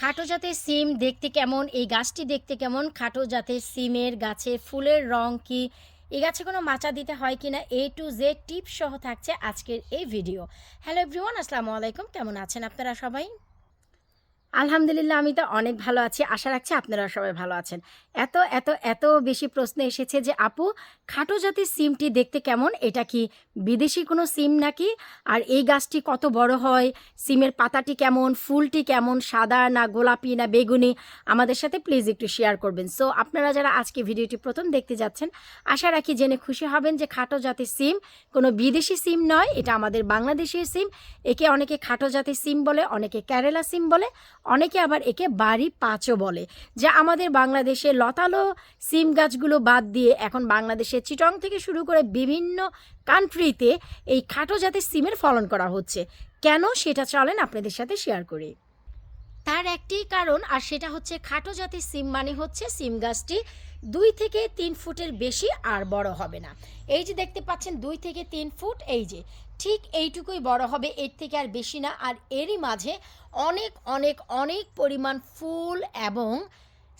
খাটো জাতের সিম দেখতে কেমন? এই গাছটি দেখতে কেমন? খাটো জাতের সিমের গাছে ফুলের রং কি? এই গাছে কোনো মাচা দিতে হয় কিনা? এ টু জে টিপ সহ থাকছে আজকের এই ভিডিও। হ্যালো এভরিওয়ান, আসসালামু আলাইকুম। কেমন আছেন আপনারা সবাই? আলহামদুলিল্লাহ, আমি তো অনেক ভালো আছি। আশা রাখছি আপনারা সবাই ভালো আছেন। এত এত এত বেশি প্রশ্ন এসেছে যে, আপু, খাটো জাতের সিমটি দেখতে কেমন? এটা কি বিদেশি কোনো সিম নাকি? আর এই গাছটি কত বড় হয়? সিমের পাতাটি কেমন? ফুলটি কেমন? সাদা না গোলাপি না বেগুনি? আমাদের সাথে প্লিজ একটু শেয়ার করবেন। সো আপনারা যারা আজকে ভিডিওটি প্রথম দেখতে যাচ্ছেন, আশা রাখি জেনে খুশি হবেন যে, খাটো জাতের সিম কোনো বিদেশি সিম নয়। এটা আমাদের বাংলাদেশের সিম। একে অনেকে খাটো জাতের সিম বলে, অনেকে কেরালা সিম বলে অনেকে আবার একে বাড়ি পাঁচও বলে, যা আমাদের বাংলাদেশে লতালো সিম গাছগুলো বাদ দিয়ে এখন বাংলাদেশে চিটং থেকে শুরু করে বিভিন্ন কান্ট্রিতে এই খাটো জাতের সিমের ফলন করা হচ্ছে। কেন সেটা চলেন আপনাদের সাথে শেয়ার করি। তার একটি কারণ, আর সেটা হচ্ছে খাটো জাতের সিম মানে হচ্ছে সিম গাছটি দুই থেকে তিন ফুটের বেশি আর বড় হবে না। এই যে দেখতে পাচ্ছেন, দুই থেকে তিন ফুট, এই যে। ঠিক এইটুকুই বড় হবে, এর থেকে আর বেশি না। আর এরই মাঝে অনেক অনেক অনেক পরিমাণ ফুল এবং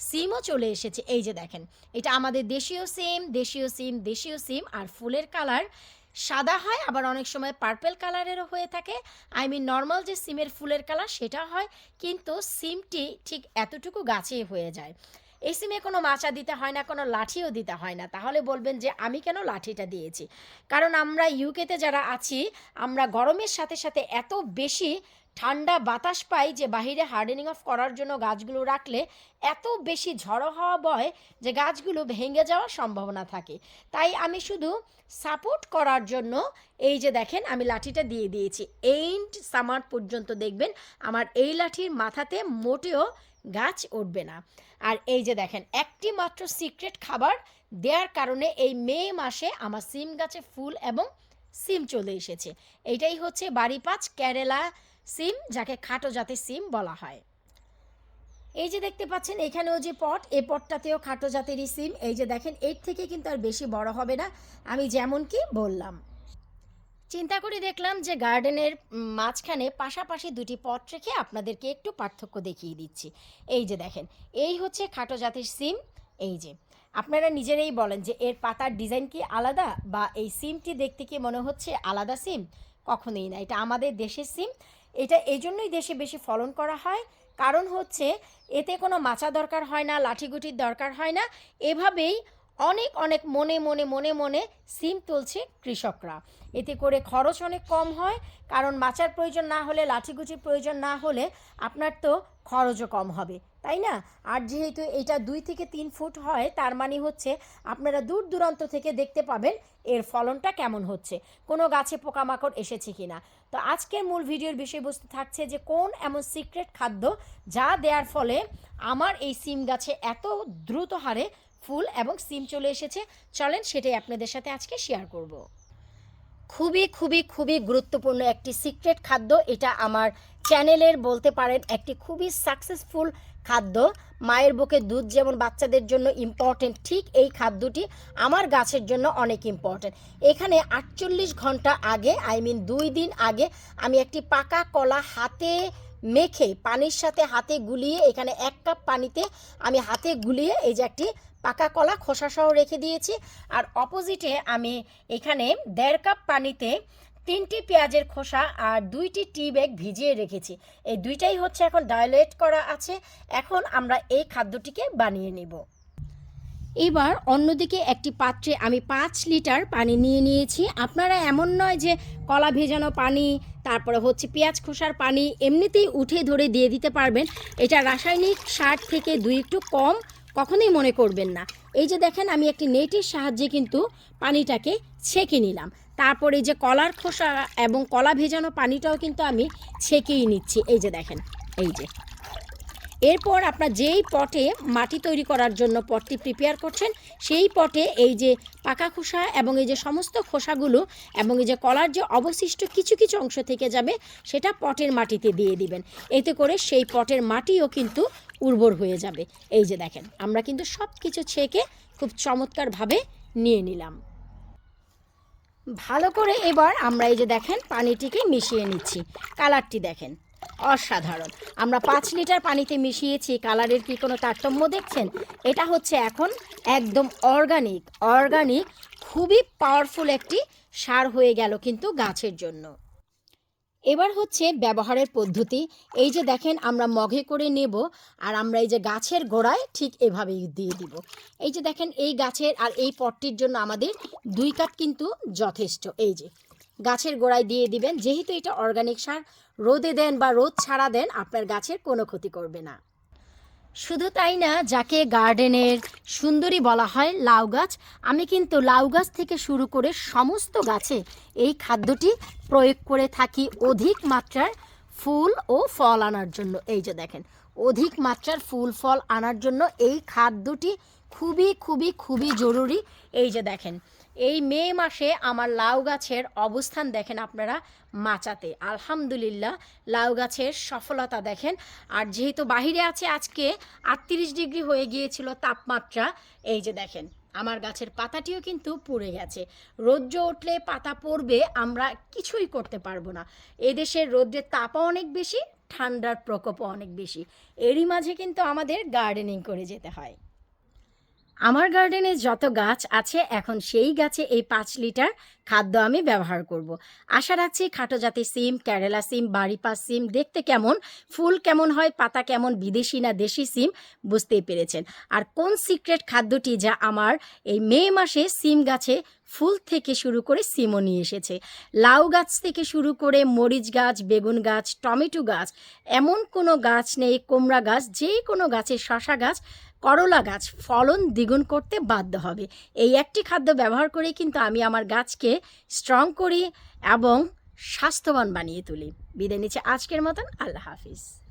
সিমও চলে এসেছে। এই যে দেখেন, এটা আমাদের দেশীয় সিম দেশীয় সিম দেশীয় সিম। আর ফুলের কালার সাদা হয়, আবার অনেক সময় পার্পেল কালারেরও হয়ে থাকে। আই মিন, নর্মাল যে সিমের ফুলের কালার সেটা হয়, কিন্তু সিমটি ঠিক এতটুকু গাছে হয়ে যায়। এই সিমে কোনো মাচা দিতে হয় না, কোনো লাঠিও দিতে হয় না। তাহলে বলবেন যে, আমি কেন লাঠিটা দিয়েছি? কারণ আমরা ইউকেতে যারা আছি, আমরা গরমের সাথে সাথে এত বেশি ঠান্ডা বাতাস পাই যে বাহিরে হার্ডেনিং অফ করার জন্য গাছগুলো রাখলে এত বেশি ঝড়ো হওয়া বয় যে গাছগুলো ভেঙে যাওয়ার সম্ভাবনা থাকে। তাই আমি শুধু সাপোর্ট করার জন্য এই যে দেখেন আমি লাঠিটা দিয়ে দিয়েছি। এইন্ট সামার পর্যন্ত দেখবেন আমার এই লাঠির মাথাতে মোটেও গাছ উঠবে না। আর এই যে দেখেন, একটি মাত্র সিক্রেট খাবার দেওয়ার কারণে এই মে মাসে আমার সিম গাছে ফুল এবং সিম চলে এসেছে। এইটাই হচ্ছে বাড়ি পাঁচ, কেরালা সিম, যাকে খাটো জাতের সিম বলা হয়। এই যে দেখতে পাচ্ছেন, এখানেও যে পট এই পটটাতেও খাটো জাতেরই সিম। এই যে দেখেন, এর থেকে কিন্তু আর বেশি বড় হবে না। আমি যেমন কি বললাম। চিন্তা করে দেখলাম যে গার্ডেনের মাঝখানে পাশাপাশি দুটি পট রেখে আপনাদেরকে একটু পার্থক্য দেখিয়ে দিচ্ছি। এই যে দেখেন, এই হচ্ছে খাটো জাতের সিম। এই যে, আপনারা নিজেরাই বলেন যে এর পাতার ডিজাইন কি আলাদা বা এই সিমটি দেখতে কি মনে হচ্ছে আলাদা সিম? কখনোই না, এটা আমাদের দেশের সিম। এটা এই জন্যই দেশে বেশি ফলন করা হয়। কারণ হচ্ছে, এতে কোনো মাচা দরকার হয় না, লাঠিগুটির দরকার হয় না। এভাবেই অনেক অনেক মনে মনে মনে মনে সিম তুলছে কৃষকরা। এতে করে খরচ অনেক কম হয়। কারণ মাচার প্রয়োজন না হলে, লাঠিগুটির প্রয়োজন না হলে আপনার তো খরচও কম হবে, তাই না? আর যেহেতু এটা দুই থেকে তিন ফুট হয়, তার মানে হচ্ছে আপনারা দূর দূরান্ত থেকে দেখতে পাবেন এর ফলনটা কেমন হচ্ছে। কোনো গাছে পোকামাকড় এসেছে কিনা তো আজকের মূল ভিডিওর বিষয়বস্তু থাকছে যে কোন এমন সিক্রেট খাদ্য যা দেওয়ার ফলে আমার এই সিম গাছে এত দ্রুত হারে ফুল এবং সিম চলে এসেছে। চলেন সেটাই আপনাদের সাথে আজকে শেয়ার করব। খুবই খুবই খুবই গুরুত্বপূর্ণ একটি সিক্রেট খাদ্য। এটা আমার চ্যানেলের বলতে পারেন একটি খুবই সাকসেসফুল খাদ্য। মায়ের বুকে দুধ যেমন বাচ্চাদের জন্য ইম্পর্টেন্ট ঠিক এই খাদ্যটি আমার গাছের জন্য অনেক ইম্পর্টেন্ট এখানে আটচল্লিশ ঘণ্টা আগে আই মিন দুই দিন আগে, আমি একটি পাকা কলা হাতে মেখে, পানির সাথে হাতে গুলিয়ে, এখানে এক কাপ পানিতে আমি হাতে গুলিয়ে এই যে একটি পাকা কলা খোসাসহ রেখে দিয়েছি। আর অপোজিটে আমি এখানে দেড় কাপ পানিতে তিনটি পেঁয়াজের খোসা আর দুইটি টি ব্যাগ ভিজিয়ে রেখেছি। এই দুইটাই হচ্ছে এখন ডায়লেট করা আছে। এখন আমরা এই খাদ্যটিকে বানিয়ে নেব। এবার অন্যদিকে একটি পাত্রে আমি পাঁচ লিটার পানি নিয়ে নিয়েছি। আপনারা এমন নয় যে কলা ভেজানো পানি, তারপরে হচ্ছে পেঁয়াজ খোসার পানি এমনিতেই উঠে ধরে দিয়ে দিতে পারবেন। এটা রাসায়নিক সার থেকে দুই একটু কম কখনোই মনে করবেন না। এই যে দেখেন, আমি একটি নেটের সাহায্যে কিন্তু পানিটাকে ছেঁকে নিলাম। তারপর এই যে কলার খোসা এবং কলা ভেজানো পানিটাও কিন্তু আমি ছেঁকেই নিচ্ছি। এই যে দেখেন, এই যে। এরপর আপনার যেই পটে মাটি তৈরি করার জন্য পটটি প্রিপেয়ার করছেন, সেই পটে এই যে পাকা খোসা এবং এই যে সমস্ত খোসাগুলো এবং এই যে কলার যে অবশিষ্ট কিছু কিছু অংশ থেকে যাবে, সেটা পটের মাটিতে দিয়ে দিবেন। এতে করে সেই পটের মাটিও কিন্তু উর্বর হয়ে যাবে। এই যে দেখেন, আমরা কিন্তু সব কিছু ছেঁকে খুব চমৎকারভাবে নিয়ে নিলাম। ভালো করে এবার আমরা এই যে দেখেন, পানিটিকে মিশিয়ে নিচ্ছি। কালারটি দেখেন। অসাধারণ। আমরা পাঁচ লিটার পানিতে মিশিয়েছি, কালারের কি কোনো তারতম্য দেখছেন? এটা হচ্ছে এখন একদম অর্গানিক। অর্গানিক খুবই পাওয়ারফুল একটি সার হয়ে গেল কিন্তু গাছের জন্য। এবার হচ্ছে ব্যবহারের পদ্ধতি। এই যে দেখেন, আমরা মগে করে নেব আর আমরা এই যে গাছের গোড়ায় ঠিক এভাবেই দিয়ে দিব। এই যে দেখেন, এই গাছের আর এই পটটির জন্য আমাদের দুই কাপ কিন্তু যথেষ্ট। এই যে গাছের গোড়ায় দিয়ে দিবেন, যেহেতু এটা অর্গানিক সার রোদে দেন বা রোদ ছাড়া দেন, আপনার গাছের কোনো ক্ষতি করবে না। শুধু তাই না, যাকে গার্ডেনের সুন্দরী বলা হয় লাউ গাছ, আমি কিন্তু লাউ গাছ থেকে শুরু করে সমস্ত গাছে এই খাদ্যটি প্রয়োগ করে থাকি অধিক মাত্রার ফুল ও ফল আনার জন্য। এই যে দেখেন, অধিক মাত্রার ফুল, ফল আনার জন্য এই খাদ্যটি খুবই খুবই খুবই জরুরি। এই যে দেখেন এই মে মাসে আমার লাউ গাছের অবস্থান দেখেন আপনারা মাচাতে। আলহামদুলিল্লাহ, লাউ গাছের সফলতা দেখেন। আর যেহেতু বাহিরে আছে, আজকে আটত্রিশ ডিগ্রি হয়ে গিয়েছিল তাপমাত্রা, এই যে দেখেন, আমার গাছের পাতাটিও কিন্তু পুড়ে গেছে। রৌদ্র উঠলে পাতা পড়বে, আমরা কিছুই করতে পারব না। এদেশের রৌদ্রের তাপও অনেক বেশি, ঠান্ডার প্রকোপও অনেক বেশি। এরই মাঝে কিন্তু আমাদের গার্ডেনিং করে যেতে হয়। আমার গার্ডেনে যত গাছ আছে এখন সেই গাছে এই পাঁচ লিটার খাদ্য আমি ব্যবহার করব। আশা রাখছি খাটো জাতের সিম, কেরালা সিম বাড়িপাস সিম, দেখতে কেমন, ফুল কেমন হয়, পাতা কেমন, বিদেশি না দেশি সিম, বুঝতেই পেরেছেন। আর কোন সিক্রেট খাদ্যটি যা আমার এই মে মাসে সিম গাছে ফুল থেকে শুরু করে সিমও নিয়ে এসেছে? লাউ গাছ থেকে শুরু করে মরিচ গাছ, বেগুন গাছ, টমেটো গাছ, এমন কোনো গাছ নেই, কুমড়া গাছ, যে কোনো গাছের শশা গাছ, করলা গাছ, ফলন দ্বিগুণ করতে বাধ্য হবে। এই একটি খাদ্য ব্যবহার করে কিন্তু আমি আমার গাছকে স্ট্রং করি এবং স্বাস্থ্যবান বানিয়ে তুলি। বিদায় নিচ্ছে আজকের মতন। আল্লাহ হাফিজ।